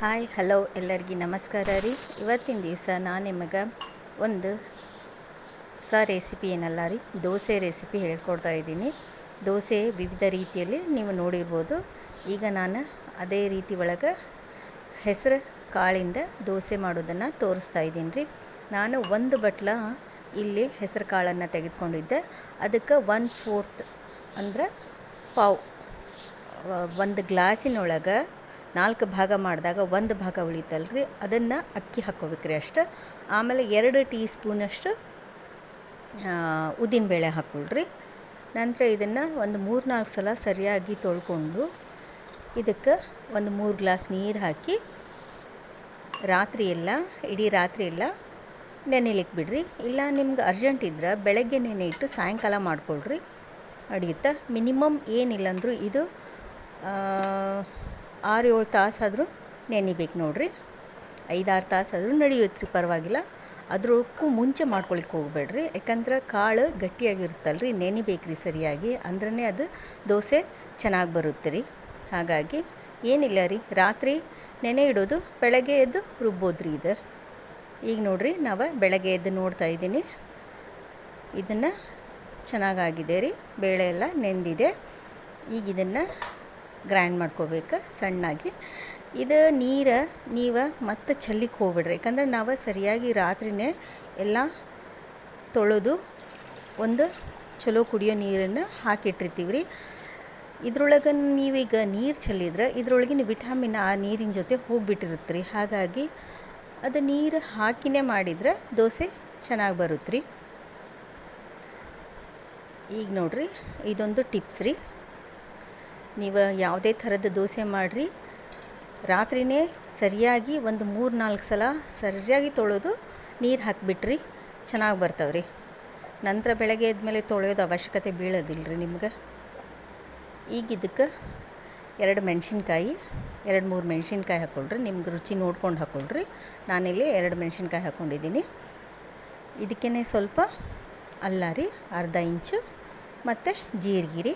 Hi, hello ಎಲ್ಲರಿಗೂ ನಮಸ್ಕಾರ ರೀ. ಇವತ್ತಿನ ದಿವಸ ನಾನು ನಿಮಗೆ ಒಂದು ಸ ರೆಸಿಪಿ ಏನಲ್ಲ ರೀ, ದೋಸೆ ರೆಸಿಪಿ ಹೇಳ್ಕೊಡ್ತಾ ಇದ್ದೀನಿ. ದೋಸೆ ವಿವಿಧ ರೀತಿಯಲ್ಲಿ ನೀವು ನೋಡಿರ್ಬೋದು. ಈಗ ನಾನು ಅದೇ ರೀತಿ ಒಳಗೆ ಹೆಸರು ಕಾಳಿಂದ ದೋಸೆ ಮಾಡೋದನ್ನು ತೋರಿಸ್ತಾ ಇದ್ದೀನಿ ರೀ. ನಾನು ಒಂದು ಬಟ್ಲ ಇಲ್ಲಿ ಹೆಸರು ಕಾಳನ್ನು ತೆಗೆದುಕೊಂಡಿದ್ದೆ. ಅದಕ್ಕೆ ಒನ್ ಫೋರ್ತ್ ಅಂದ್ರೆ ಪಾವ್ ಒಂದು ಗ್ಲಾಸಿನೊಳಗೆ ನಾಲ್ಕು ಭಾಗ ಮಾಡಿದಾಗ ಒಂದು ಭಾಗ ಉಳಿತಲ್ರಿ? ಅದನ್ನು ಅಕ್ಕಿ ಹಾಕ್ಕೋಬೇಕ್ರಿ ಅಷ್ಟು. ಆಮೇಲೆ ಎರಡು ಟೀ ಸ್ಪೂನಷ್ಟು ಉದ್ದಿನಬೇಳೆ ಹಾಕ್ಕೊಳ್ರಿ ನಂತರ ಇದನ್ನು ಒಂದು ಮೂರು ನಾಲ್ಕು ಸಲ ಸರಿಯಾಗಿ ತೊಳ್ಕೊಂಡು ಇದಕ್ಕೆ ಒಂದು ಮೂರು ಗ್ಲಾಸ್ ನೀರು ಹಾಕಿ ರಾತ್ರಿ ಎಲ್ಲ, ಇಡೀ ರಾತ್ರಿ ಎಲ್ಲ ನೆನೆಲಿಕ್ಕೆ ಬಿಡ್ರಿ. ಇಲ್ಲ ನಿಮ್ಗೆ ಅರ್ಜೆಂಟ್ ಇದ್ರೆ ಬೆಳಗ್ಗೆ ನೆನೆ ಇಟ್ಟು ಸಾಯಂಕಾಲ ಮಾಡ್ಕೊಳ್ರಿ. ನಡೆಯುತ್ತಾ ಮಿನಿಮಮ್ ಏನಿಲ್ಲ ಅಂದರೂ ಇದು ಆರು ಏಳು ತಾಸಾದರೂ ನೆನಿಬೇಕು ನೋಡಿರಿ. ಐದಾರು ತಾಸಾದರೂ ನಡೆಯುತ್ತೆ ರೀ ಪರವಾಗಿಲ್ಲ ಅದ್ರಕ್ಕೂ ಮುಂಚೆ ಮಾಡ್ಕೊಳಿಕ್ಕೆ ಹೋಗ್ಬೇಡ್ರಿ. ಯಾಕಂದ್ರೆ ಕಾಳು ಗಟ್ಟಿಯಾಗಿರುತ್ತಲ್ಲ ರೀ ನೆನಿಬೇಕ್ರಿ ಸರಿಯಾಗಿ. ಅಂದ್ರೆ ಅದು ದೋಸೆ ಚೆನ್ನಾಗಿ ಬರುತ್ತೆ ರೀ. ಹಾಗಾಗಿ ಏನಿಲ್ಲ ರೀ, ರಾತ್ರಿ ನೆನೆ ಇಡೋದು, ಬೆಳಗ್ಗೆ ಎದ್ದು ರುಬ್ಬೋದು ರೀ ಇದು. ಈಗ ನೋಡಿರಿ, ನಾವು ಬೆಳಗ್ಗೆ ಎದ್ದು ನೋಡ್ತಾ ಇದ್ದೀನಿ. ಇದನ್ನು ಚೆನ್ನಾಗಾಗಿದೆ ರೀ, ಬೇಳೆ ಎಲ್ಲ ನೆಂದಿದೆ. ಈಗ ಇದನ್ನು ಗ್ರೈಂಡ್ ಮಾಡ್ಕೋಬೇಕು, ಸಣ್ಣಾಗಿ. ಇದು ನೀರು ನೀವು ಮತ್ತೆ ಚೆಲ್ಲಿಕ್ಕೆ ಹೋಗ್ಬಿಡ್ರಿ. ಯಾಕಂದ್ರೆ ನಾವು ಸರಿಯಾಗಿ ರಾತ್ರಿನೇ ಎಲ್ಲ ತೊಳೆದು ಒಂದು ಚಲೋ ಕುಡಿಯೋ ನೀರನ್ನು ಹಾಕಿಟ್ಟಿರ್ತೀವಿ ರೀ ಇದ್ರೊಳಗೆ ನೀವೀಗ ನೀರು ಚೆಲ್ಲಿದ್ರೆ ಇದ್ರೊಳಗಿನ ವಿಟಮಿನ್ ಆ ನೀರಿನ ಜೊತೆ ಹೋಗಿಬಿಟ್ಟಿರುತ್ತೆ ರೀ ಹಾಗಾಗಿ ಅದು ನೀರು ಹಾಕಿನೇ ಮಾಡಿದ್ರೆ ದೋಸೆ ಚೆನ್ನಾಗಿ ಬರುತ್ತೆ ರೀ ಈಗ ನೋಡ್ರಿ, ಇದೊಂದು ಟಿಪ್ಸ್ ರೀ ನೀವು ಯಾವುದೇ ಥರದ ದೋಸೆ ಮಾಡಿರಿ. ರಾತ್ರಿಯೇ ಸರಿಯಾಗಿ ಒಂದು ಮೂರು ನಾಲ್ಕು ಸಲ ಸರಿಯಾಗಿ ತೊಳೆದು ನೀರು ಹಾಕಿಬಿಟ್ರಿ, ಚೆನ್ನಾಗಿ ಬರ್ತಾವೆ ರೀ ನಂತರ ಬೆಳಗ್ಗೆ ಎದ್ಮೇಲೆ ತೊಳೆಯೋದು ಅವಶ್ಯಕತೆ ಬೀಳೋದಿಲ್ಲ ರೀ ನಿಮ್ಗೆ. ಈಗಿದ್ದಕ್ಕೆ ಎರಡು ಮೆಣಸಿನ್ಕಾಯಿ, ಎರಡು ಮೂರು ಮೆಣಸಿನ್ಕಾಯಿ ಹಾಕ್ಕೊಳ್ರಿ ನಿಮ್ಗೆ ರುಚಿ ನೋಡ್ಕೊಂಡು ಹಾಕ್ಕೊಳ್ರಿ ನಾನಿಲ್ಲಿ ಎರಡು ಮೆಣಸಿನ್ಕಾಯಿ ಹಾಕ್ಕೊಂಡಿದ್ದೀನಿ ಇದಕ್ಕೇ ಸ್ವಲ್ಪ ಅಲ್ಲ ರೀ, ಅರ್ಧ ಇಂಚು, ಮತ್ತು ಜೀರಿಗೆ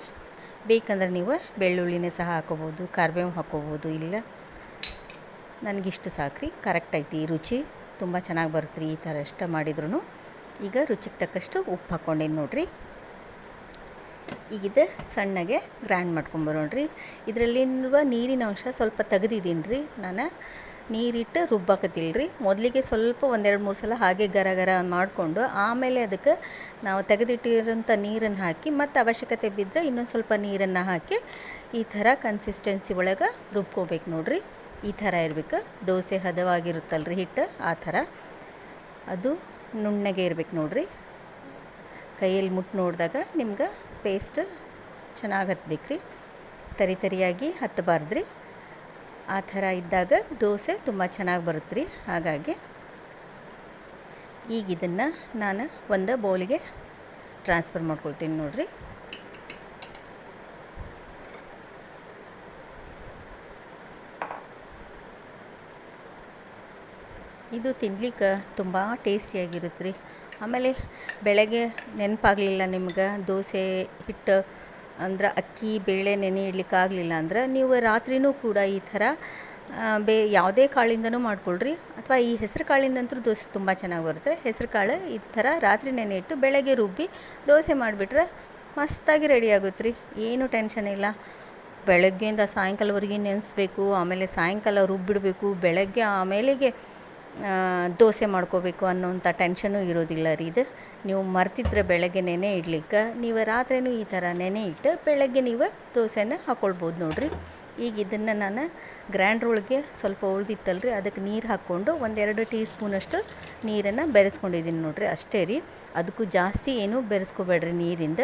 ಬೇಕಂದ್ರೆ ನೀವು ಬೆಳ್ಳುಳ್ಳಿನೇ ಸಹ ಹಾಕೋಬೋದು, ಕರಿಬೇವು ಹಾಕೋಬೋದು, ಇಲ್ಲ ನನಗಿಷ್ಟು ಸಾಕ್ರಿ ಕರೆಕ್ಟ್ ಐತಿ ರುಚಿ. ತುಂಬ ಚೆನ್ನಾಗಿ ಬರುತ್ತೆ ರೀ ಈ ಥರ ಇಷ್ಟ ಮಾಡಿದ್ರು ಈಗ ರುಚಿಗೆ ತಕ್ಕಷ್ಟು ಉಪ್ಪು ಹಾಕ್ಕೊಂಡೇನು ನೋಡಿರಿ. ಈಗಿದೆ ಸಣ್ಣಗೆ ಗ್ರೈಂಡ್ ಮಾಡ್ಕೊಂಬರೋಣ್ರಿ ಇದರಲ್ಲಿರುವ ನೀರಿನ ಅಂಶ ಸ್ವಲ್ಪ ತೆಗೆದಿದ್ದೀನಿ ರೀ ನಾನು ನೀರಿಟ್ಟು ರುಬ್ಬಾಕತ್ತಿಲ್ಲ ರೀ ಮೊದಲಿಗೆ ಸ್ವಲ್ಪ ಒಂದೆರಡು ಮೂರು ಸಲ ಹಾಗೆ ಗರ ಗರ ಮಾಡಿಕೊಂಡು ಆಮೇಲೆ ಅದಕ್ಕೆ ನಾವು ತೆಗೆದಿಟ್ಟಿರೋಂಥ ನೀರನ್ನು ಹಾಕಿ ಮತ್ತು ಅವಶ್ಯಕತೆ ಬಿದ್ದರೆ ಇನ್ನೊಂದು ಸ್ವಲ್ಪ ನೀರನ್ನು ಹಾಕಿ ಈ ಥರ ಕನ್ಸಿಸ್ಟೆನ್ಸಿ ಒಳಗೆ ರುಬ್ಕೋಬೇಕು ನೋಡಿರಿ. ಈ ಥರ ಇರಬೇಕು. ದೋಸೆ ಹದವಾಗಿರುತ್ತಲ್ಲ ರೀ ಹಿಟ್ಟು, ಆ ಥರ. ಅದು ನುಣ್ಣಗೆ ಇರ್ಬೇಕು ನೋಡಿರಿ. ಕೈಯಲ್ಲಿ ಮುಟ್ಟು ನೋಡಿದಾಗ ನಿಮ್ಗೆ ಪೇಸ್ಟ್ ಚೆನ್ನಾಗಿ ಹತ್ಬೇಕು ರೀ ತರಿ ತರಿಯಾಗಿ ಹತ್ತಬಾರ್ದು ಆ ಥರ ಇದ್ದಾಗ ದೋಸೆ ತುಂಬ ಚೆನ್ನಾಗಿ ಬರುತ್ತೆ ರೀ. ಹಾಗಾಗಿ ಈಗ ಇದನ್ನು ನಾನು ಒಂದು ಬೌಲಿಗೆ ಟ್ರಾನ್ಸ್ಫರ್ ಮಾಡ್ಕೊಳ್ತೀನಿ ನೋಡಿರಿ. ಇದು ತಿನ್ಲಿಕ್ಕೆ ತುಂಬ ಟೇಸ್ಟಿಯಾಗಿರುತ್ತೆ ರೀ. ಆಮೇಲೆ ಬೆಳಗ್ಗೆ ನೆನಪಾಗಲಿಲ್ಲ ನಿಮ್ಗೆ ದೋಸೆ ಹಿಟ್ಟು ಅಂದ್ರೆ ಅಕ್ಕಿ, ಬೇಳೆ, ನೆನೆ ಇಡ್ಲಿಕ್ಕೆ ಆಗಲಿಲ್ಲ ಅಂದ್ರೆ ನೀವು ರಾತ್ರಿನೂ ಕೂಡ ಈ ಥರ ಬೇ, ಯಾವುದೇ ಕಾಳಿಂದನೂ ಮಾಡ್ಕೊಳ್ರಿ. ಅಥವಾ ಈ ಹೆಸರು ಕಾಳಿಂದಂತೂ ದೋಸೆ ತುಂಬ ಚೆನ್ನಾಗಿ ಬರುತ್ತೆ. ಹೆಸರು ಕಾಳು ಈ ಥರ ರಾತ್ರಿ ನೆನೆ ಇಟ್ಟು ಬೆಳಗ್ಗೆ ರುಬ್ಬಿ ದೋಸೆ ಮಾಡಿಬಿಟ್ರೆ ಮಸ್ತಾಗಿ ರೆಡಿ ಆಗುತ್ತೆ ರೀ. ಏನೂ ಟೆನ್ಷನ್ ಇಲ್ಲ. ಬೆಳಗ್ಗೆಯಿಂದ ಸಾಯಂಕಾಲವರೆಗೆ ನೆನೆಸ್ಬೇಕು, ಆಮೇಲೆ ಸಾಯಂಕಾಲ ರುಬ್ಬಿಡಬೇಕು, ಬೆಳಗ್ಗೆ ಆಮೇಲೆಗೆ ದೋಸೆ ಮಾಡ್ಕೋಬೇಕು ಅನ್ನೋಂಥ ಟೆನ್ಷನು ಇರೋದಿಲ್ಲ ರೀ ಇದು. ನೀವು ಮರ್ತಿದ್ರೆ ಬೆಳಗ್ಗೆ ನೆನೆ ಇಡ್ಲಿಕ್ಕೆ, ನೀವು ರಾತ್ರಿನೂ ಈ ಥರ ನೆನೆ ಇಟ್ಟು ಬೆಳಗ್ಗೆ ನೀವು ದೋಸೆನ ಹಾಕ್ಕೊಳ್ಬೋದು ನೋಡಿರಿ. ಈಗ ಇದನ್ನು ನಾನು ಗ್ರ್ಯಾಂಡ್ರ್ ಒಳಗೆ ಸ್ವಲ್ಪ ಉಳ್ದಿತ್ತಲ್ಲ ರೀ ಅದಕ್ಕೆ ನೀರು ಹಾಕ್ಕೊಂಡು ಒಂದೆರಡು ಟೀ ಸ್ಪೂನಷ್ಟು ನೀರನ್ನು ಬೆರೆಸ್ಕೊಂಡಿದ್ದೀನಿ ನೋಡಿರಿ ಅಷ್ಟೇ ರೀ. ಅದಕ್ಕೂ ಜಾಸ್ತಿ ಏನೂ ಬೆರೆಸ್ಕೋಬೇಡ್ರಿ ನೀರಿಂದ.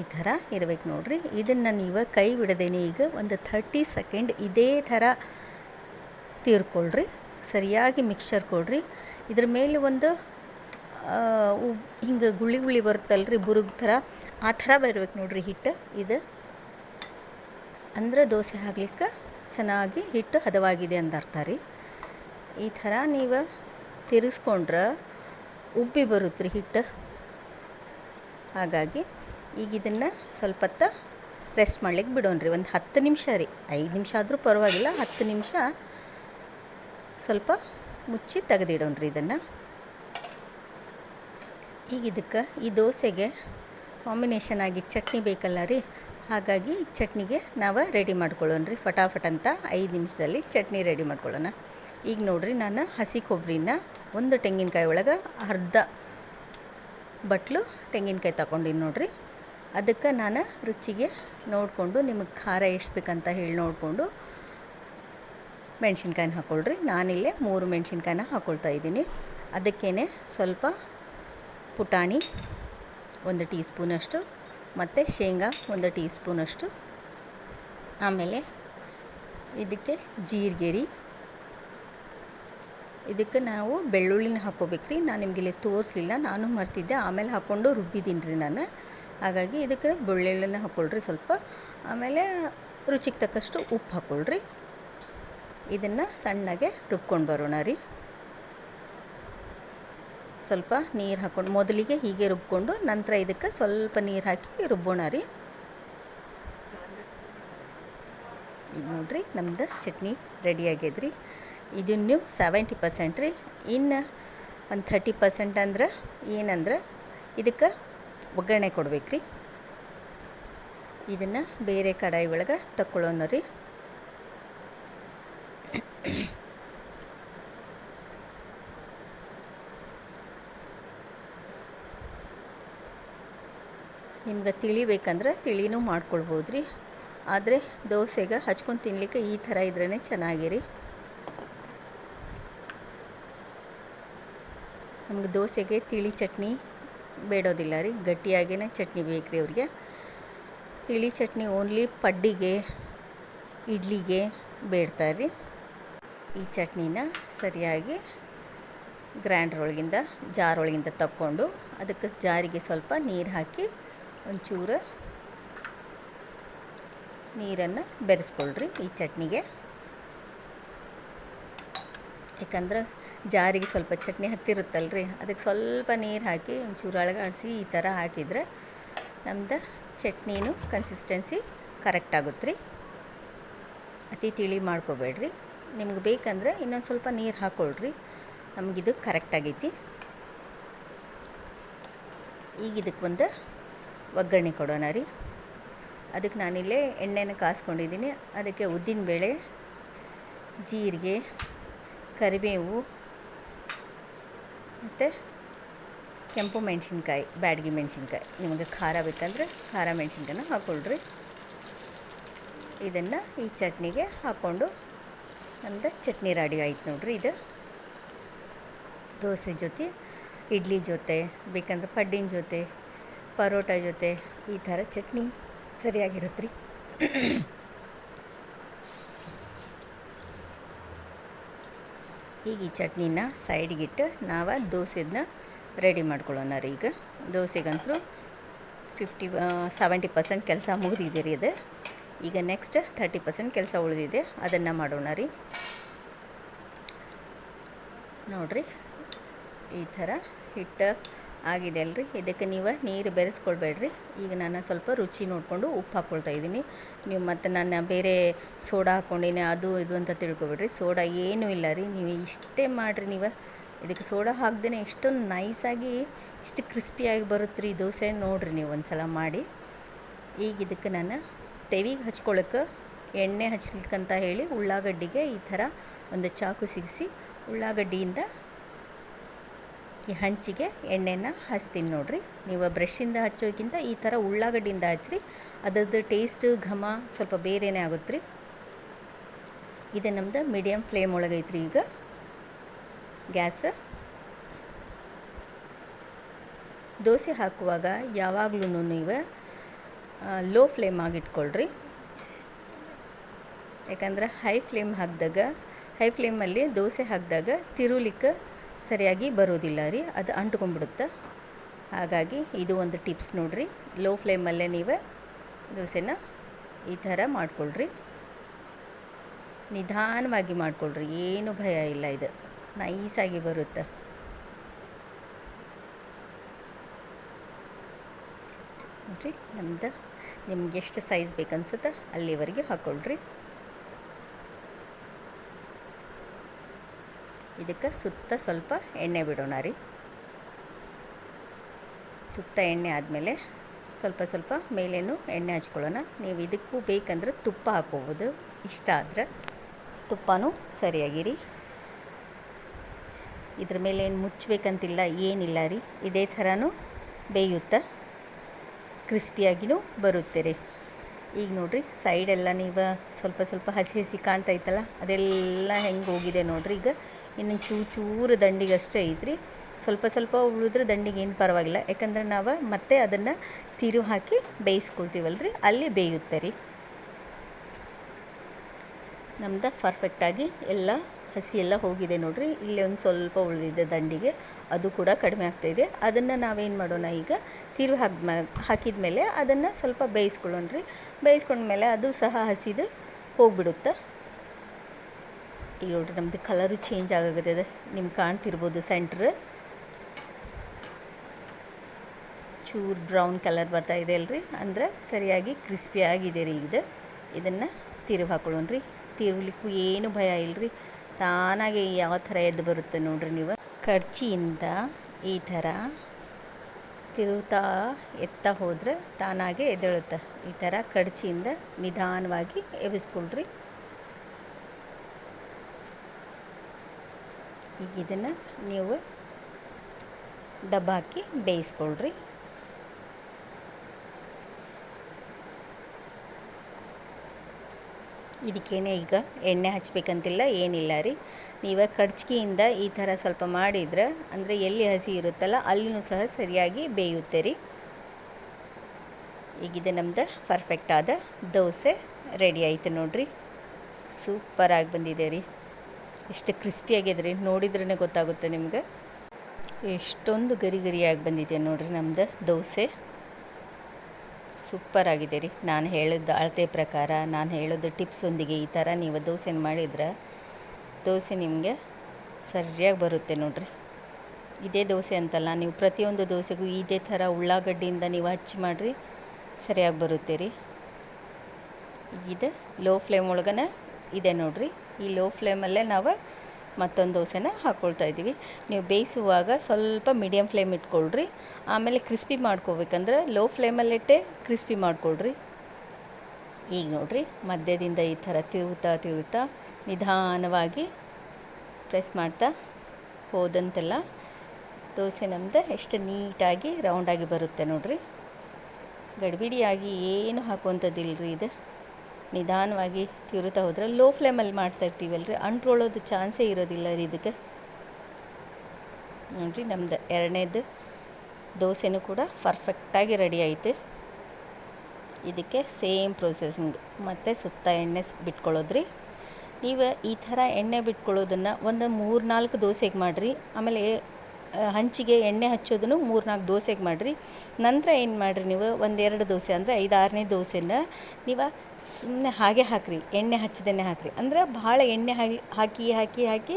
ಈ ಥರ ಇರಬೇಕು ನೋಡಿರಿ. ಇದನ್ನು ನೀವು ಕೈ ಬಿಡದೇನೆ ಈಗ ಒಂದು ಥರ್ಟಿ ಸೆಕೆಂಡ್ ಇದೇ ಥರ ತೀರ್ಕೊಳ್ರಿ. ಸರಿಯಾಗಿ ಮಿಕ್ಸರ್ ಕೊಡ್ರಿ. ಇದ್ರ ಮೇಲೆ ಒಂದು ಹಿಂಗೆ ಗುಳಿ ಗುಳಿ ಬರುತ್ತಲ್ರಿ ಬುರುಗ್ ಥರ. ಆ ಥರ ಬರ್ಬೇಕು ನೋಡ್ರಿ ಹಿಟ್ಟು. ಇದು ಅಂದ್ರೆ ದೋಸೆ ಹಾಕ್ಲಿಕ್ಕೆ ಚೆನ್ನಾಗಿ ಹಿಟ್ಟು ಹದವಾಗಿದೆ ಅಂತ ಅರ್ಥ ರೀ. ಈ ಥರ ನೀವು ತಿರ್ಸ್ಕೊಂಡ್ರೆ ಉಬ್ಬಿ ಬರುತ್ತೆ ರೀ ಹಿಟ್ಟು. ಹಾಗಾಗಿ ಈಗ ಇದನ್ನು ಸ್ವಲ್ಪ ಹೊತ್ತು ರೆಸ್ಟ್ ಮಾಡ್ಲಿಕ್ಕೆ ಬಿಡೋಣ್ರಿ ಒಂದು ಹತ್ತು ನಿಮಿಷ ರೀ. ಐದು ನಿಮಿಷ ಆದರೂ ಪರವಾಗಿಲ್ಲ, ಹತ್ತು ನಿಮಿಷ ಸ್ವಲ್ಪ ಮುಚ್ಚಿ ತೆಗೆದಿಡೋಣ್ರಿ ಇದನ್ನು. ಈಗ ಇದಕ್ಕೆ ಈ ದೋಸೆಗೆ ಕಾಂಬಿನೇಷನ್ ಆಗಿ ಚಟ್ನಿ ಬೇಕಲ್ಲ ರೀ. ಹಾಗಾಗಿ ಚಟ್ನಿಗೆ ನಾವು ರೆಡಿ ಮಾಡ್ಕೊಳ್ಳೋಣ ರೀ. ಫಟಾಫಟ್ ಅಂತ ಐದು ನಿಮಿಷದಲ್ಲಿ ಚಟ್ನಿ ರೆಡಿ ಮಾಡ್ಕೊಳ್ಳೋಣ. ಈಗ ನೋಡಿರಿ ನಾನು ಹಸಿ ಕೊಬ್ಬರಿನ ಒಂದು ತೆಂಗಿನಕಾಯಿ ಒಳಗೆ ಅರ್ಧ ಬಟ್ಲು ತೆಂಗಿನಕಾಯಿ ತಗೊಂಡಿನಿ ನೋಡ್ರಿ. ಅದಕ್ಕೆ ನಾನು ರುಚಿಗೆ ನೋಡಿಕೊಂಡು ನಿಮಗೆ ಖಾರ ಎಷ್ಟು ಬೇಕಂತ ಹೇಳಿ ನೋಡಿಕೊಂಡು ಮೆಣಸಿನ್ಕಾಯಿನ ಹಾಕ್ಕೊಳ್ರಿ. ನಾನಿಲ್ಲೇ ಮೂರು ಮೆಣಸಿನ್ಕಾಯಿನ ಹಾಕ್ಕೊಳ್ತಾ ಇದ್ದೀನಿ. ಅದಕ್ಕೇ ಸ್ವಲ್ಪ ಪುಟಾಣಿ ಒಂದು ಟೀ ಸ್ಪೂನಷ್ಟು ಮತ್ತು ಶೇಂಗಾ ಒಂದು ಟೀ ಸ್ಪೂನಷ್ಟು ಆಮೇಲೆ ಇದಕ್ಕೆ ಜೀರಿಗೆ ರೀ ಇದಕ್ಕೆ ನಾವು ಬೆಳ್ಳುಳ್ಳಿನ ಹಾಕ್ಕೋಬೇಕು ರೀ ನಾನು ನಿಮಗಿಲ್ಲಿ ತೋರಿಸ್ಲಿಲ್ಲ. ನಾನು ಮರ್ತಿದ್ದೆ. ಆಮೇಲೆ ಹಾಕ್ಕೊಂಡು ರುಬ್ಬಿದ್ದೀನಿ ರೀ ನಾನು. ಹಾಗಾಗಿ ಇದಕ್ಕೆ ಬೆಳ್ಳುಳ್ಳಿನ ಹಾಕ್ಕೊಳ್ರಿ ಸ್ವಲ್ಪ. ಆಮೇಲೆ ರುಚಿಗೆ ತಕ್ಕಷ್ಟು ಉಪ್ಪು ಹಾಕ್ಕೊಳ್ರಿ. ಇದನ್ನು ಸಣ್ಣಗೆ ರುಬ್ಕೊಂಡು ಬರೋಣ ರೀ. ಸ್ವಲ್ಪ ನೀರು ಹಾಕ್ಕೊಂಡು ಮೊದಲಿಗೆ ಹೀಗೆ ರುಬ್ಕೊಂಡು ನಂತರ ಇದಕ್ಕೆ ಸ್ವಲ್ಪ ನೀರು ಹಾಕಿ ರುಬ್ಬೋಣ ರೀ. ನೋಡ್ರಿ ನಮ್ದು ಚಟ್ನಿ ರೆಡಿ ಆಗ್ಯದ್ರಿ ನೀವು ಸೆವೆಂಟಿ ಪರ್ಸೆಂಟ್ ರೀ. ಇನ್ನು ಒಂದು ಥರ್ಟಿ ಪರ್ಸೆಂಟ್ ಅಂದ್ರೆ ಏನಂದ್ರೆ ಇದಕ್ಕೆ ಒಗ್ಗರಣೆ ಕೊಡ್ಬೇಕು ರೀ ಇದನ್ನು ಬೇರೆ ಕಡಾಯಿ ಒಳಗೆ ತಕ್ಕೊಳ್ಳೋಣ ರೀ. ನಿಮ್ಗೆ ತಿಳಿಬೇಕಂದ್ರೆ ತಿಳಿನೂ ಮಾಡ್ಕೊಳ್ಬೋದು ರೀ. ಆದರೆ ದೋಸೆಗೆ ಹಚ್ಕೊಂಡು ತಿನ್ನಲಿಕ್ಕೆ ಈ ಥರ ಇದ್ರೇ ಚೆನ್ನಾಗಿರಿ ನಮ್ಗೆ ದೋಸೆಗೆ ತಿಳಿ ಚಟ್ನಿ ಬೇಡೋದಿಲ್ಲ ರೀ. ಗಟ್ಟಿಯಾಗೇ ಚಟ್ನಿ ಬೇಕು ರೀ ಅವ್ರಿಗೆ. ತಿಳಿ ಚಟ್ನಿ ಓನ್ಲಿ ಪಡ್ಡಿಗೆ, ಇಡ್ಲಿಗೆ ಬೇಡ್ತಾರೆ ರೀ. ಈ ಚಟ್ನಿನ ಸರಿಯಾಗಿ ಗ್ರ್ಯಾಂಡರ್ ಒಳಗಿಂದ ಜಾರ್ ಒಳಗಿಂದ ತಕ್ಕೊಂಡು ಅದಕ್ಕೆ ಜಾರಿಗೆ ಸ್ವಲ್ಪ ನೀರು ಹಾಕಿ ಒಂಚೂರು ನೀರನ್ನು ಬೆರೆಸ್ಕೊಳ್ರಿ ಈ ಚಟ್ನಿಗೆ. ಯಾಕಂದ್ರೆ ಜಾರಿಗೆ ಸ್ವಲ್ಪ ಚಟ್ನಿ ಹತ್ತಿರುತ್ತಲ್ಲ ರೀ ಅದಕ್ಕೆ ಸ್ವಲ್ಪ ನೀರು ಹಾಕಿ ಒಂಚೂರು ಅಳಗಾಡಿಸಿ ಈ ಥರ ಹಾಕಿದರೆ ನಮ್ದು ಚಟ್ನಿನೂ ಕನ್ಸಿಸ್ಟೆನ್ಸಿ ಕರೆಕ್ಟ್ ಆಗುತ್ತೆ ರೀ ಅತಿ ತಿಳಿ ಮಾಡ್ಕೋಬೇಡ್ರಿ. ನಿಮ್ಗೆ ಬೇಕಂದ್ರೆ ಇನ್ನೊಂದು ಸ್ವಲ್ಪ ನೀರು ಹಾಕ್ಕೊಳ್ರಿ ನಮಗಿದು ಕರೆಕ್ಟ್ ಆಗೈತಿ. ಈಗ ಇದಕ್ಕೆ ಒಂದು ಒಗ್ಗರಣೆ ಕೊಡೋಣ ರೀ. ಅದಕ್ಕೆ ನಾನಿಲ್ಲೇ ಎಣ್ಣೆನ ಕಾಸ್ಕೊಂಡಿದ್ದೀನಿ. ಅದಕ್ಕೆ ಉದ್ದಿನಬೇಳೆ ಜೀರಿಗೆ, ಕರಿಬೇವು ಮತ್ತು ಕೆಂಪು ಮೆಣಸಿನ್ಕಾಯಿ, ಬ್ಯಾಡಗಿ ಮೆಣಸಿನ್ಕಾಯಿ. ನಿಮಗೆ ಖಾರ ಬೇಕಂದರೆ ಖಾರ ಮೆಣಸಿನ್ಕಾಯಿನ ಹಾಕ್ಕೊಳ್ರಿ ಇದನ್ನು ಈ ಚಟ್ನಿಗೆ ಹಾಕ್ಕೊಂಡು ನಮ್ಮದು ಚಟ್ನಿ ರೆಡಿ ಆಯ್ತು ನೋಡ್ರಿ ಇದು. ದೋಸೆ ಜೊತೆ, ಇಡ್ಲಿ ಜೊತೆ, ಬೇಕಂದ್ರೆ ಪಡ್ಡಿನ ಜೊತೆ, ಪರೋಟ ಜೊತೆ, ಈ ಥರ ಚಟ್ನಿ ಸರಿಯಾಗಿರುತ್ತೆ ರೀ ಈಗ ಈ ಚಟ್ನಿನ ಸೈಡ್ಗಿಟ್ಟು ನಾವು ದೋಸೆದನ್ನ ರೆಡಿ ಮಾಡ್ಕೊಳ್ಳೋಣ ರೀ ಈಗ. ದೋಸೆಗಂತೂ ಫಿಫ್ಟಿ ಸೆವೆಂಟಿ ಪರ್ಸೆಂಟ್ ಕೆಲಸ ಮುಗಿದಿದೆ ರೀ ಅದು ಈಗ ನೆಕ್ಸ್ಟ್ ಥರ್ಟಿ ಪರ್ಸೆಂಟ್ ಕೆಲಸ ಉಳಿದಿದೆ. ಅದನ್ನು ಮಾಡೋಣ ರೀ. ನೋಡಿರಿ, ಈ ಥರ ಹಿಟ್ಟು ಆಗಿದೆ ಅಲ್ರಿ. ಇದಕ್ಕೆ ನೀವು ನೀರು ಬೆರೆಸ್ಕೊಳ್ಬೇಡ್ರಿ. ಈಗ ನಾನು ಸ್ವಲ್ಪ ರುಚಿ ನೋಡಿಕೊಂಡು ಉಪ್ಪು ಹಾಕ್ಕೊಳ್ತಾ ಇದ್ದೀನಿ. ನೀವು ಮತ್ತು ನಾನು ಬೇರೆ ಸೋಡಾ ಹಾಕ್ಕೊಂಡಿನಿ ಅದು ಇದು ಅಂತ ತಿಳ್ಕೊಬೇಡ್ರಿ. ಸೋಡಾ ಏನೂ ಇಲ್ಲ ರೀ. ನೀವು ಇಷ್ಟೇ ಮಾಡಿರಿ ನೀವು. ಇದಕ್ಕೆ ಸೋಡಾ ಹಾಕ್ದೇ ಎಷ್ಟೊಂದು ನೈಸಾಗಿ ಇಷ್ಟು ಕ್ರಿಸ್ಪಿಯಾಗಿ ಬರುತ್ತೆ ರೀ ದೋಸೆ. ನೋಡಿರಿ ನೀವು ಒಂದು ಸಲ ಮಾಡಿ. ಈಗ ಇದಕ್ಕೆ ನಾನು ತೆವಿಗೆ ಹಚ್ಕೊಳಕ್ಕೆ ಎಣ್ಣೆ ಹಚ್ಲಿಕ್ಕಂತ ಹೇಳಿ ಉಳ್ಳಾಗಡ್ಡಿಗೆ ಈ ಥರ ಒಂದು ಚಾಕು ಸಿಗಿಸಿ ಉಳ್ಳಾಗಡ್ಡಿಯಿಂದ ಈ ಹಂಚಿಗೆ ಎಣ್ಣೆನ ಹಚ್ತೀನಿ ನೋಡಿರಿ. ನೀವು ಬ್ರಷಿಂದ ಹಚ್ಚೋಕ್ಕಿಂತ ಈ ಥರ ಉಳ್ಳಾಗಡ್ಡಿಯಿಂದ ಹಚ್ಚಿರಿ ಅದರದ್ದು ಟೇಸ್ಟ್ ಘಮ ಸ್ವಲ್ಪ ಬೇರೆಯೇ ಆಗುತ್ತೆ ರೀ ಇದು ನಮ್ದು ಮೀಡಿಯಮ್ ಫ್ಲೇಮ್ ಒಳಗೈತ್ರಿ ಈಗ. ಗ್ಯಾಸ್. ದೋಸೆ ಹಾಕುವಾಗ ಯಾವಾಗಲೂ ನೀವು ಲೋ ಫ್ಲೇಮ್ ಆಗಿಟ್ಕೊಳ್ರಿ. ಯಾಕಂದ್ರೆ ಹೈ ಫ್ಲೇಮ್ ಹಾಕಿದಾಗ ಹೈ ಫ್ಲೇಮಲ್ಲಿ ದೋಸೆ ಹಾಕಿದಾಗ ತಿರುಲಿಕ್ಕೆ ಸರಿಯಾಗಿ ಬರೋದಿಲ್ಲ ರೀ, ಅದು ಅಂಟ್ಕೊಂಡ್ಬಿಡುತ್ತೆ. ಹಾಗಾಗಿ ಇದು ಒಂದು ಟಿಪ್ಸ್ ನೋಡಿರಿ. ಲೋ ಫ್ಲೇಮಲ್ಲೇ ನೀವೇ ದೋಸೆನ ಈ ಥರ ಮಾಡ್ಕೊಳ್ರಿ. ನಿಧಾನವಾಗಿ ಮಾಡ್ಕೊಳ್ರಿ, ಏನು ಭಯ ಇಲ್ಲ ಇದು. ನೈಸಾಗಿ ಬರುತ್ತೆ. ನೋಡಿರಿ, ನಮ್ದು, ನಿಮ್ಗೆ ಎಷ್ಟು ಸೈಜ್ ಬೇಕನ್ಸುತ್ತೆ ಅಲ್ಲಿವರೆಗೆ ಹಾಕ್ಕೊಳ್ರಿ ಇದಕ್ಕೆ ಸುತ್ತ ಸ್ವಲ್ಪ ಎಣ್ಣೆ ಬಿಡೋಣ ರೀ. ಸುತ್ತ ಎಣ್ಣೆ ಆದಮೇಲೆ ಸ್ವಲ್ಪ ಸ್ವಲ್ಪ ಮೇಲೇನು ಎಣ್ಣೆ ಹಚ್ಕೊಳ್ಳೋಣ. ನೀವು ಇದಕ್ಕೂ ಬೇಕಂದ್ರೆ ತುಪ್ಪ ಹಾಕೋಬೋದು ಇಷ್ಟ ಆದರೆ ತುಪ್ಪನೂ ಸರಿಯಾಗಿರಿ ಇದ್ರ ಮೇಲೆ ಏನು ಮುಚ್ಚಬೇಕಂತಿಲ್ಲ, ಏನಿಲ್ಲ ರೀ. ಇದೇ ಥರನೂ ಬೇಯುತ್ತಾ ಕ್ರಿಸ್ಪಿಯಾಗಿಯೂ ಬರುತ್ತೆ ರೀ. ಈಗ ನೋಡಿರಿ ಸೈಡೆಲ್ಲ ನೀವು ಸ್ವಲ್ಪ ಸ್ವಲ್ಪ ಹಸಿ ಹಸಿ ಕಾಣ್ತಾ ಇತ್ತಲ್ಲ, ಅದೆಲ್ಲ ಹೆಂಗೆ ಹೋಗಿದೆ ನೋಡಿರಿ. ಈಗ ಇನ್ನು ಚೂ ಚೂರು ದಂಡಿಗಷ್ಟೇ ಐತ್ರಿ. ಸ್ವಲ್ಪ ಸ್ವಲ್ಪ ಉಳಿದ್ರೆ ದಂಡಿಗೆ ಏನು ಪರವಾಗಿಲ್ಲ. ಯಾಕಂದ್ರೆ ನಾವು ಮತ್ತೆ ಅದನ್ನು ತಿರು ಹಾಕಿ ಬೇಯಿಸ್ಕೊಳ್ತೀವಲ್ಲ ರೀ ಅಲ್ಲಿ ಬೇಯುತ್ತೆ ರೀ. ನಮ್ದು ಪರ್ಫೆಕ್ಟಾಗಿ ಎಲ್ಲ ಹಸಿ ಎಲ್ಲ ಹೋಗಿದೆ ನೋಡಿರಿ. ಇಲ್ಲಿ ಒಂದು ಸ್ವಲ್ಪ ಉಳಿದಿದೆ ದಂಡಿಗೆ. ಅದು ಕೂಡ ಕಡಿಮೆ ಆಗ್ತಾಯಿದೆ ಅದನ್ನು ನಾವೇನು ಮಾಡೋಣ ಈಗ? ತಿರು ಹಾಕಿದ ಮೇಲೆ ಅದನ್ನು ಸ್ವಲ್ಪ ಬೇಯಿಸ್ಕೊಳ್ಳೋಣ ರೀ. ಬೇಯಿಸ್ಕೊಂಡ್ಮೇಲೆ ಅದು ಸಹ ಹಸಿದು ಹೋಗಿಬಿಡುತ್ತೆ? ಈಗ ನೋಡ್ರಿ ನಮ್ಮದು ಕಲರು ಚೇಂಜ್ ಆಗಾಗತ್ತದೆ ನಿಮ್ಗೆ ಕಾಣ್ತಿರ್ಬೋದು ಸೆಂಟ್ರ್ ಚೂರು ಬ್ರೌನ್ ಕಲರ್ ಬರ್ತಾ ಇದೆ ಅಲ್ರಿ. ಅಂದ್ರೆ ಸರಿಯಾಗಿ ಕ್ರಿಸ್ಪಿ ಆಗಿದೆ ರೀ ಇದು. ಇದನ್ನು ತಿರುವು ಹಾಕೊಳ್ಳೋಣ ರೀ. ತಿರುವಲಿಕ್ಕೂ ಏನು ಭಯ ಇಲ್ಲರಿ ತಾನಾಗೆ ಯಾವ ಥರ ಎದ್ದು ಬರುತ್ತೆ ನೋಡ್ರಿ ನೀವು. ಖರ್ಚಿಯಿಂದ ಈ ಥರ ತಿರುತಾ ಎತ್ತಾ ಹೋದರೆ ತಾನಾಗೆ ಎದ್ದೇಳುತ್ತೆ. ಈ ಥರ ಕಡ್ಚಿಯಿಂದ ನಿಧಾನವಾಗಿ ಎಬ್ಬಿಸ್ಕೊಳ್ರಿ. ಈಗ ಇದನ್ನು ನೀವು ಡಬ್ಬ ಹಾಕಿ ಬೇಯಿಸ್ಕೊಳ್ರಿ. ಇದಕ್ಕೇನೆ ಈಗ ಎಣ್ಣೆ ಹಚ್ಚಬೇಕಂತಿಲ್ಲ ಏನಿಲ್ಲ ರೀ. ನೀವು ಕಡ್ಚಿಗೆಯಿಂದ ಈ ಥರ ಸ್ವಲ್ಪ ಮಾಡಿದ್ರೆ, ಅಂದರೆ ಎಲ್ಲಿ ಹಸಿ ಇರುತ್ತಲ್ಲ ಅಲ್ಲಿಯೂ ಸಹ ಸರಿಯಾಗಿ ಬೇಯುತ್ತೆ ರೀ. ಈಗಿದೆ ನಮ್ಮದು ಪರ್ಫೆಕ್ಟ್ ಆದ ದೋಸೆ ರೆಡಿ ಆಯಿತು ನೋಡಿರಿ. ಸೂಪರಾಗಿ ಬಂದಿದೆ ರೀ. ಎಷ್ಟು ಕ್ರಿಸ್ಪಿಯಾಗಿದೆ ರೀ ನೋಡಿದ್ರೇ ಗೊತ್ತಾಗುತ್ತೆ ನಿಮಗೆ. ಎಷ್ಟೊಂದು ಗರಿ ಗರಿಯಾಗಿ ಬಂದಿದೆ ನೋಡಿರಿ ನಮ್ದು ದೋಸೆ. ಸೂಪರ್ ಆಗಿದೆ ರೀ. ನಾನು ಹೇಳಿದ ಅಳತೆ ಪ್ರಕಾರ, ನಾನು ಹೇಳೋದು ಟಿಪ್ಸೊಂದಿಗೆ ಈ ಥರ ನೀವು ದೋಸೆನ ಮಾಡಿದ್ರೆ ದೋಸೆ ನಿಮಗೆ ಸರ್ಜಿಯಾಗಿ ಬರುತ್ತೆ ನೋಡಿರಿ. ಇದೇ ದೋಸೆ ಅಂತಲ್ಲ, ನೀವು ಪ್ರತಿಯೊಂದು ದೋಸೆಗೂ ಇದೇ ಥರ ಉಳ್ಳಾಗಡ್ಡಿಯಿಂದ ನೀವು ಹಚ್ಚಿ ಮಾಡಿರಿ, ಸರಿಯಾಗಿ ಬರುತ್ತೆ ರೀ. ಇದು ಲೋ ಫ್ಲೇಮ್ ಒಳಗನ ಇದೆ ನೋಡ್ರಿ. ಈ ಲೋ ಫ್ಲೇಮಲ್ಲೇ ನಾವು ಮತ್ತೊಂದು ದೋಸೆನ ಹಾಕ್ಕೊಳ್ತಾ ಇದ್ದೀವಿ. ನೀವು ಬೇಯಿಸುವಾಗ ಸ್ವಲ್ಪ ಮೀಡಿಯಮ್ ಫ್ಲೇಮ್ ಇಟ್ಕೊಳ್ರಿ. ಆಮೇಲೆ ಕ್ರಿಸ್ಪಿ ಮಾಡ್ಕೋಬೇಕಂದ್ರೆ ಲೋ ಫ್ಲೇಮಲ್ಲಿಟ್ಟೆ ಕ್ರಿಸ್ಪಿ ಮಾಡ್ಕೊಳ್ರಿ. ಈಗ ನೋಡಿರಿ, ಮಧ್ಯದಿಂದ ಈ ಥರ ತಿರುಗುತ್ತಾ ತಿರುಗುತ್ತಾ ನಿಧಾನವಾಗಿ ಪ್ರೆಸ್ ಮಾಡ್ತಾ ಹೋದಂತೆಲ್ಲ ದೋಸೆ ನಮ್ದು ಎಷ್ಟು ನೀಟಾಗಿ ರೌಂಡಾಗಿ ಬರುತ್ತೆ ನೋಡಿರಿ. ಗಡಿಬಿಡಿಯಾಗಿ ಏನು ಹಾಕುವಂಥದ್ದಿಲ್ಲ ರೀ ಇದು. ನಿಧಾನವಾಗಿ ತಿರುತ್ತಾ ಹೋದ್ರೆ ಲೋ ಫ್ಲೇಮಲ್ಲಿ ಮಾಡ್ತಾ ಇರ್ತೀವಲ್ರಿ? ಅಂಟ್ಕೊಳ್ಳೋದು ಚಾನ್ಸೇ ಇರೋದಿಲ್ಲ ರೀ ಇದಕ್ಕೆ. ನೋಡಿರಿ ನಮ್ದು ಎರಡನೇದು ದೋಸೆನೂ ಕೂಡ ಪರ್ಫೆಕ್ಟಾಗಿ ರೆಡಿ ಆಯಿತು ಇದಕ್ಕೆ ಸೇಮ್ ಪ್ರೊಸೆಸಿಂಗ್ ಮತ್ತು ಸುತ್ತ ಎಣ್ಣೆ ಬಿಟ್ಕೊಳ್ಳೋದ್ರಿ. ನೀವು ಈ ಥರ ಎಣ್ಣೆ ಬಿಟ್ಕೊಳ್ಳೋದನ್ನು ಒಂದು ಮೂರು ನಾಲ್ಕು ದೋಸೆಗೆ ಮಾಡಿರಿ. ಆಮೇಲೆ ಹಂಚಿಗೆ ಎಣ್ಣೆ ಹಚ್ಚೋದನ್ನು ಮೂರು ನಾಲ್ಕು ದೋಸೆಗೆ ಮಾಡಿರಿ. ನಂತರ ಏನು ಮಾಡಿರಿ ನೀವು? ಒಂದೆರಡು ದೋಸೆ ಅಂದರೆ ಐದು ಆರನೇ ದೋಸೆನ ನೀವು ಸುಮ್ಮನೆ ಹಾಗೆ ಹಾಕಿರಿ, ಎಣ್ಣೆ ಹಚ್ಚದೇ ಹಾಕಿರಿ. ಅಂದ್ರೆ ಭಾಳ ಎಣ್ಣೆ ಹಾಕಿ ಹಾಕಿ ಹಾಕಿ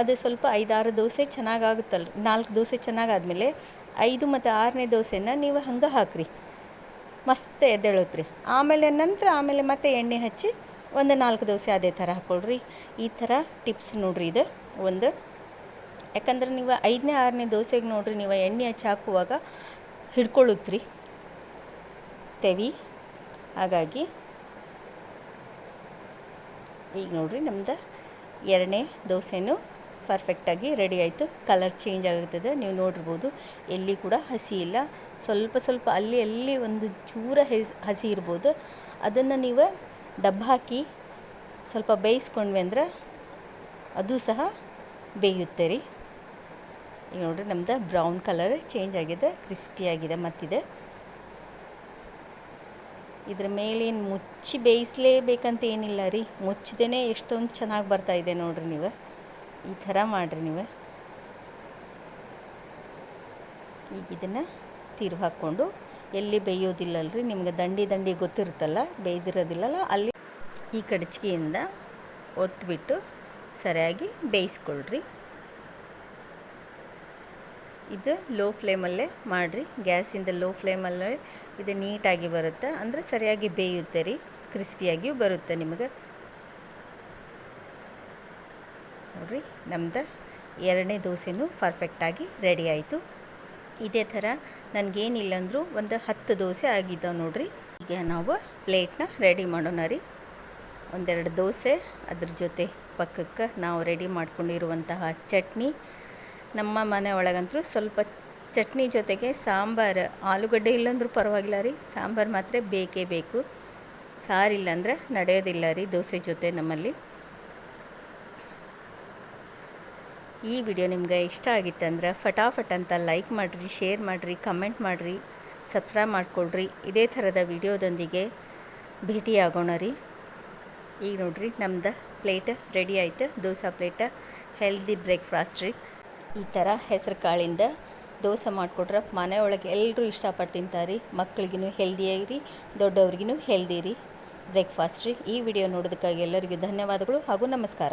ಅದು ಸ್ವಲ್ಪ ಐದಾರು ದೋಸೆ ಚೆನ್ನಾಗಾಗುತ್ತಲ್ಲ ನಾಲ್ಕು ದೋಸೆ ಚೆನ್ನಾಗಾದ್ಮೇಲೆ ಐದು ಮತ್ತು ಆರನೇ ದೋಸೆನ ನೀವು ಹಂಗೆ ಹಾಕಿರಿ. ಮಸ್ತ್ ಎದ್ದೇಳುತ್ತೆ ಆಮೇಲೆ ನಂತರ ಆಮೇಲೆ ಮತ್ತೆ ಎಣ್ಣೆ ಹಚ್ಚಿ ಒಂದು ನಾಲ್ಕು ದೋಸೆ ಅದೇ ಥರ ಹಾಕ್ಕೊಳ್ರಿ ಈ ಥರ ಟಿಪ್ಸ್ ನೋಡ್ರಿ ಇದು. ಒಂದು ಯಾಕಂದ್ರೆ ನೀವು ಐದನೇ, ಆರನೇ ದೋಸೆಗೆ ನೋಡಿರಿ, ನೀವು ಎಣ್ಣೆ ಹಚ್ಚಿ ಹಾಕುವಾಗ ತೆವಿ. ಹಾಗಾಗಿ ಈಗ ನೋಡಿರಿ ನಮ್ದು ಎರಡನೇ ದೋಸೆನೂ ಪರ್ಫೆಕ್ಟಾಗಿ ರೆಡಿ ಆಯಿತು. ಕಲರ್ ಚೇಂಜ್ ಆಗುತ್ತದೆ, ನೀವು ನೋಡಿರ್ಬೋದು ಎಲ್ಲಿ ಕೂಡ ಹಸಿ ಇಲ್ಲ. ಸ್ವಲ್ಪ ಸ್ವಲ್ಪ ಅಲ್ಲಿ ಅಲ್ಲಿ ಒಂದು ಚೂರ ಹಸಿ ಇರ್ಬೋದು. ಅದನ್ನು ನೀವು ಡಬ್ಬ ಹಾಕಿ ಸ್ವಲ್ಪ ಬೇಯಿಸ್ಕೊಂಡ್ವಿ ಅಂದ್ರೆ ಅದು ಸಹ ಬೇಯುತ್ತೆ ರೀ. ಈಗ ನೋಡಿರಿ ನಮ್ದು ಬ್ರೌನ್ ಕಲರ್ ಚೇಂಜ್ ಆಗಿದೆ ಕ್ರಿಸ್ಪಿಯಾಗಿದೆ ಮತ್ತಿದೆ. ಇದ್ರ ಮೇಲೇನು ಮುಚ್ಚಿ ಬೇಯಿಸಲೇಬೇಕಂತ ಏನಿಲ್ಲ ರೀ. ಮುಚ್ಚದೇ ಎಷ್ಟೊಂದು ಚೆನ್ನಾಗಿ ಬರ್ತಾ ಇದೆ ನೋಡಿರಿ ನೀವು. ಈ ಥರ ಮಾಡಿರಿ ನೀವು. ಈಗ ಇದನ್ನು ತಿರು ಹಾಕ್ಕೊಂಡು ಎಲ್ಲಿ ಬೇಯೋದಿಲ್ಲಲ್ರಿ, ನಿಮ್ಗೆ ದಂಡಿ ದಂಡಿ ಗೊತ್ತಿರುತ್ತಲ್ಲ, ಬೇಯ್ದಿರೋದಿಲ್ಲಲ್ಲ, ಅಲ್ಲಿ ಈ ಕಡಚಿಗೆಯಿಂದ ಒತ್ಬಿಟ್ಟು ಸರಿಯಾಗಿ ಬೇಯಿಸ್ಕೊಳ್ರಿ. ಇದು ಲೋ ಫ್ಲೇಮಲ್ಲೇ ಮಾಡಿರಿ. ಗ್ಯಾಸಿಂದ ಲೋ ಫ್ಲೇಮಲ್ಲೇ ಇದು ನೀಟಾಗಿ ಬರುತ್ತೆ. ಅಂದರೆ ಸರಿಯಾಗಿ ಬೇಯುತ್ತೆ ರೀ. ಕ್ರಿಸ್ಪಿಯಾಗಿಯೂ ಬರುತ್ತೆ ನಿಮಗೆ. ನೋಡಿರಿ, ನಮ್ದು ಎರಡನೇ ದೋಸೆನೂ ಪರ್ಫೆಕ್ಟಾಗಿ ರೆಡಿ ಆಯಿತು. ಇದೇ ಥರ ನನಗೇನಿಲ್ಲ ಅಂದರೂ ಒಂದು ಹತ್ತು ದೋಸೆ ಆಗಿದ್ದಾವೆ ನೋಡಿರಿ. ಈಗ ನಾವು ಪ್ಲೇಟ್ನ ರೆಡಿ ಮಾಡೋಣ ರೀ. ಒಂದೆರಡು ದೋಸೆ, ಅದ್ರ ಜೊತೆ ಪಕ್ಕಕ್ಕೆ ನಾವು ರೆಡಿ ಮಾಡ್ಕೊಂಡಿರುವಂತಹ ಚಟ್ನಿ. ನಮ್ಮ ಮನೆ ಒಳಗಂತೂ ಸ್ವಲ್ಪ ಚಟ್ನಿ ಜೊತೆಗೆ ಸಾಂಬಾರು, ಆಲೂಗಡ್ಡೆ ಇಲ್ಲಂದ್ರೂ ಪರವಾಗಿಲ್ಲ ರೀ. ಸಾಂಬಾರು ಮಾತ್ರ ಬೇಕೇ ಬೇಕು. ಸಾರಿಲ್ಲ ಅಂದ್ರೆ ನಡೆಯೋದಿಲ್ಲ ರೀ ದೋಸೆ ಜೊತೆ ನಮ್ಮಲ್ಲಿ. ಈ ವಿಡಿಯೋ ನಿಮ್ಗೆ ಇಷ್ಟ ಆಗಿತ್ತಂದ್ರೆ ಫಟಾಫಟ್ ಅಂತ ಲೈಕ್ ಮಾಡಿರಿ, ಶೇರ್ ಮಾಡಿರಿ, ಕಮೆಂಟ್ ಮಾಡಿರಿ, ಸಬ್ಸ್ಕ್ರೈಬ್ ಮಾಡಿಕೊಳ್ರಿ. ಇದೇ ಥರದ ವಿಡಿಯೋದೊಂದಿಗೆ ಭೇಟಿಯಾಗೋಣ ರೀ. ಈಗ ನೋಡ್ರಿ ನಮ್ದು ಪ್ಲೇಟ್ ರೆಡಿ ಆಯಿತು. ದೋಸೆ ಪ್ಲೇಟ ಹೆಲ್ದಿ ಬ್ರೇಕ್ಫಾಸ್ಟ್ ರೀ. ಈ ಥರ ಹೆಸರು ಕಾಳಿಂದ ದೋಸೆ ಮಾಡಿಕೊಟ್ರೆ ಮನೆಯೊಳಗೆ ಎಲ್ಲರೂ ಇಷ್ಟಪಟ್ಟು ತಿಂತಾರೆ ಮಕ್ಳಿಗೂ ಹೆಲ್ದಿಯಾಗಿ ರೀ ದೊಡ್ಡವ್ರಿಗೂ ಹೆಲ್ದಿ ರೀ. ಬ್ರೇಕ್ಫಾಸ್ಟ್ ರೀ. ಈ ವಿಡಿಯೋ ನೋಡೋದಕ್ಕಾಗಿ ಎಲ್ಲರಿಗೂ ಧನ್ಯವಾದಗಳು ಹಾಗೂ ನಮಸ್ಕಾರ.